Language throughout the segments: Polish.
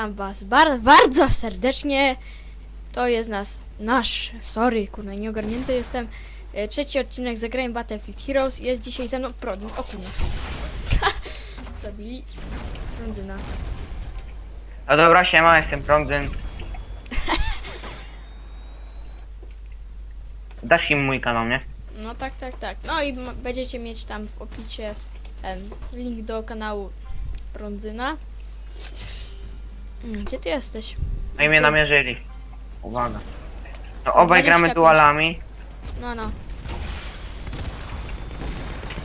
witam was bar bardzo serdecznie. To jest nas, nasz, sorry, kurna, nieogarnięty jestem. E, Trzeci odcinek zagrałem Battlefield Heroes. Jest dzisiaj ze mną Prodyn. O kurna. Zabili. Prądzyna. No dobra, siema, jestem Prądzyn. Dasz im mój kanał, nie? No tak, tak, tak. No i m- będziecie mieć tam w opisie em, link do kanału Prądzyna. Mm, Gdzie ty jesteś? No i mnie namierzyli. Uwaga. No obaj 25. gramy dualami. No, no.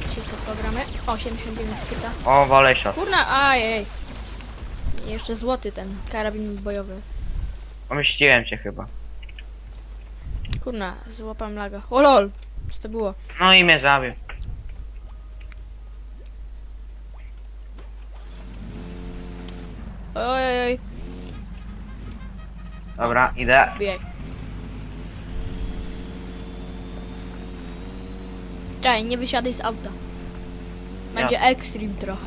Dzisiaj sobie programy. O, 79 skyta. O, wolej shot. Kurna, ajej. I Jeszcze złoty ten karabin bojowy. Pomyśliłem cię chyba. Kurna, złapam laga. O lol! Co to było? No i mnie zabił. Ojej, Dobra, idę. bieg. Czekaj, nie wysiadaj z auta. Będzie extreme trochę.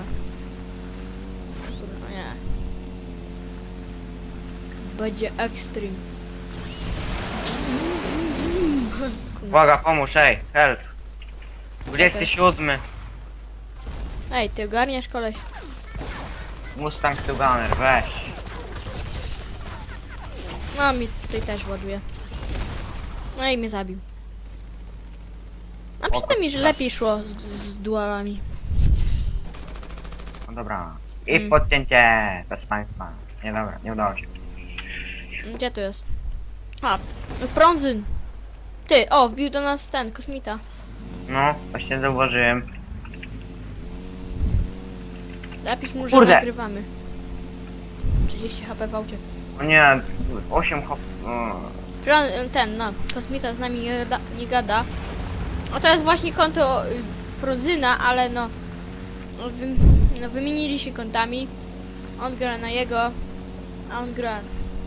Kurna, nie. Będzie extreme. Uwaga, pomóż, ej, help. 27. Ej, ty ogarniesz koleś? Mustang to Gunner, weź. No, mi tutaj też ładuje. No i mnie zabił. A mi, że lepiej szło z, z dualami. No dobra. I Mm. podcięcie. Bez państwa. Nie dobra, nie udało się. Gdzie to jest? A, prądzyn. Ty, o, wbił do nas ten, kosmita. No, właśnie zauważyłem. Napisz mu, że Kurde. nagrywamy. 30 HP w aucie. O nie, 8 hop... O. Prą- Ten, no, kosmita z nami nie, gada, nie gada. A to jest właśnie konto y, Prądzyna, ale no, no, wy, no wymienili się kontami. On gra na jego, a on gra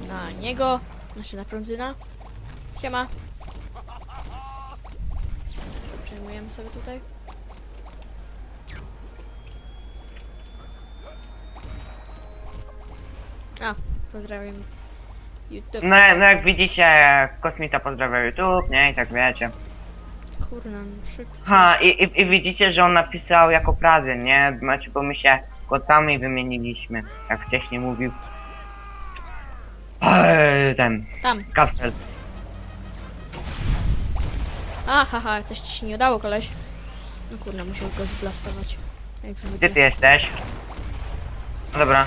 na niego, znaczy na Prądzyna. Siema. Przejmujemy sobie tutaj. Pozdrawiam YouTube. No, no jak widzicie, Kosmita pozdrawia YouTube, nie? I tak wiecie. Kurna, no szybko. Ha, i, i, i widzicie, że on napisał jako Prazyn, nie? Znaczy, bo my się kotami wymieniliśmy, jak wcześniej mówił. Eee, ten, Tam. Kastel. A, haha, coś ci się nie udało, koleś. No kurna, musiał go zblastować. Jak Gdzie zwykle. ty jesteś? Dobra,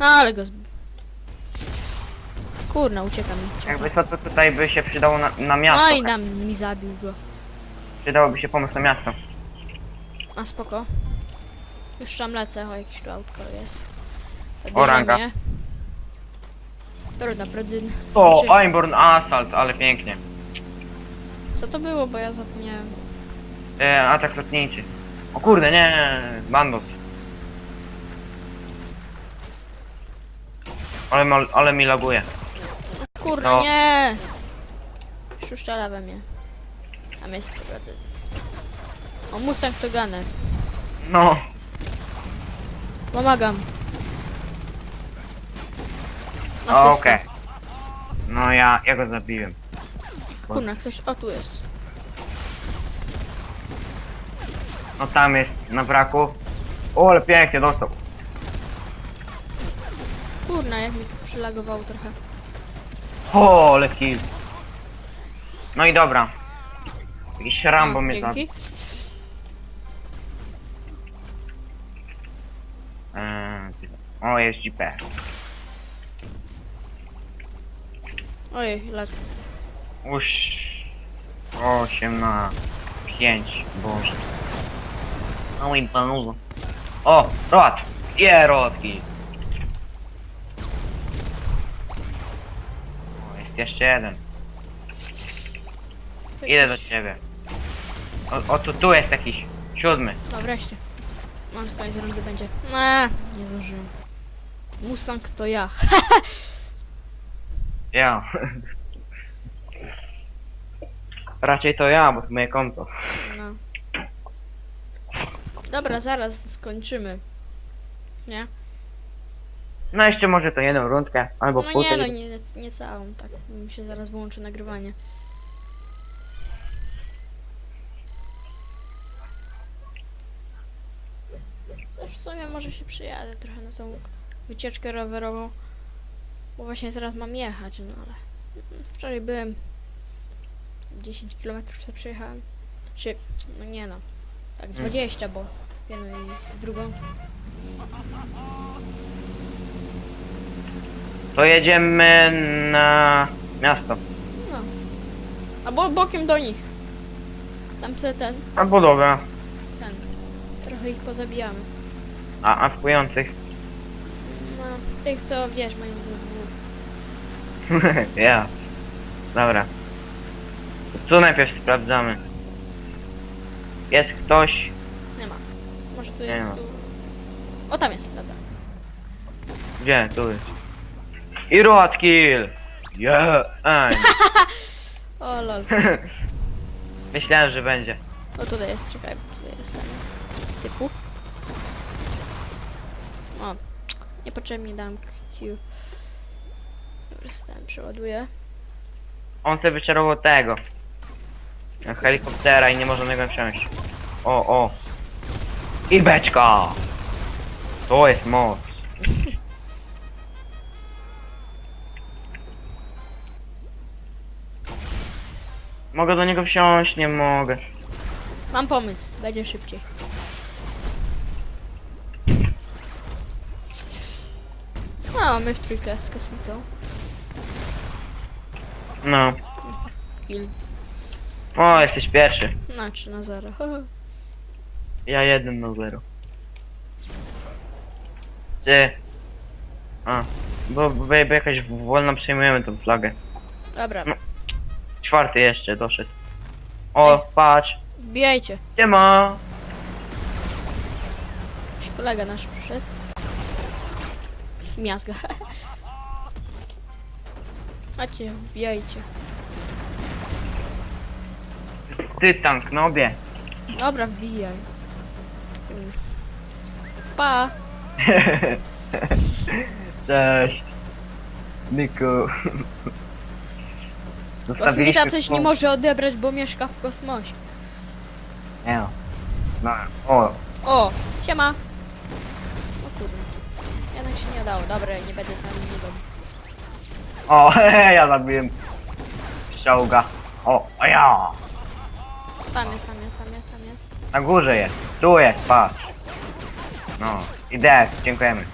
ale go z... Kurna, ucieka mi. Jakby co, to tutaj by się przydało na, na miasto. No i nam mi zabił go. Przydałoby się pomysł na miasto. A spoko. Już tam lecę, o jakieś tu autko jest. To O, ranga. bierzemy. O, Znaczy- Einborn Assault, ale pięknie. Co to było, bo ja zapomniałem. E, atak lotniczy. O kurde, nie, bandos. Ale, ma, ale mi laguje. Kurna, No. nie! Szuszczela we mnie. Tam jest pradzyn. O, Mustang to gunner. No, Pomagam. Asysta. okej. No ja, ja go zabiłem. Kurna, ktoś... O, tu jest. No tam jest, na braku. O, ale pięknie dostał. Kurna, jak mi przylagowało trochę. O, ale kill. No i dobra. Jakiś Rambo O, mnie zabił. dzięki. Eee, o, jest GP. Ojej, lag. Uż. 8 na 5, boże. No mój panuzo. O, rot! Je, rotki! O, jest jeszcze jeden. Idę do ciebie. O, o tu, tu jest jakiś. Siódmy. No wreszcie. Mam spać, z rundy będzie. Eee, nie zdążyłem. Mustang to ja. Ja. Raczej to ja, bo to moje konto. No. Dobra, zaraz skończymy. Nie? No jeszcze może to jedną rundkę, albo No nie, no tej- nie, nie całą, tak. Mi się zaraz wyłączy nagrywanie. Też w sumie może się przyjadę trochę na tą wycieczkę rowerową. Bo właśnie zaraz mam jechać, no ale... Wczoraj byłem... 10 km sobie przejechałem. Czy... No nie no. Tak 20, bo w jedną i w drugą. To jedziemy na miasto. No. Albo bokiem do nich. Tam co ten, Albo dobra. ten. Trochę ich pozabijamy. A atakujących. No, tych co wiesz, mają ze dwóch. ja. Dobra. Tu najpierw sprawdzamy. Jest ktoś. Nie ma. Może tu Nie jest ma. tu. O tam jest, dobra. Gdzie? Tu jest. I road kill! Yeah! O lol. Myślałem, że będzie. O tutaj jest, czekaj, tutaj jest ten typu. O, niepotrzebnie dam Q. Dobra, ten przeładuję. On sobie wyczarował tego. Helikoptera i nie może na niego wsiąść. O, o. I beczka! To jest moc. Mogę do niego wsiąść? Nie mogę. Mam pomysł, będzie szybciej. No, my w trójkę z kosmitą. No. Kill. O, jesteś pierwszy. No, 3 na 0. Ja jeden na zero. Ty. A. Bo, bo, bo jakoś wolno przejmujemy tą flagę. Dobra, No. Czwarty jeszcze doszedł. O, Ej. patrz. wbijajcie. Gdzie ma? Jakiś kolega nasz przyszedł. Miazga. Chodźcie, wbijajcie. Ty tank, nobie. Dobra, wbijaj. Mm. Pa! Cześć. Niku. Kosmita coś nie może odebrać, bo mieszka w kosmosie. Nie no. No, o. O, siema. O kurde. Jednak się nie udało. Dobra, nie będę tam nie robił. O, ja zabiłem. Czołga. O, a ja. Tam jest, tam jest, tam jest, tam jest. Na górze jest. Tu jest, patrz. No. Idę, dziękujemy.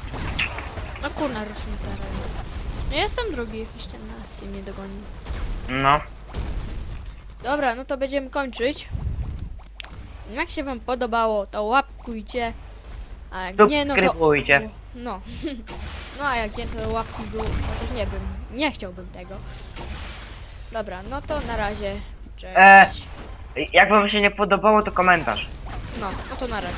No kurna, ruszmy zaraz. Ja jestem drugi, jakiś ten nas mnie dogonił. No. Dobra, no to będziemy kończyć. Jak się wam podobało, to łapkujcie. A jak nie, no to... Subskrybujcie. No. No a jak nie, to łapki był, chociaż nie wiem, nie chciałbym tego. Dobra, no to na razie. Cześć. E. Jak wam się nie podobało, to komentarz. No, no to na razie.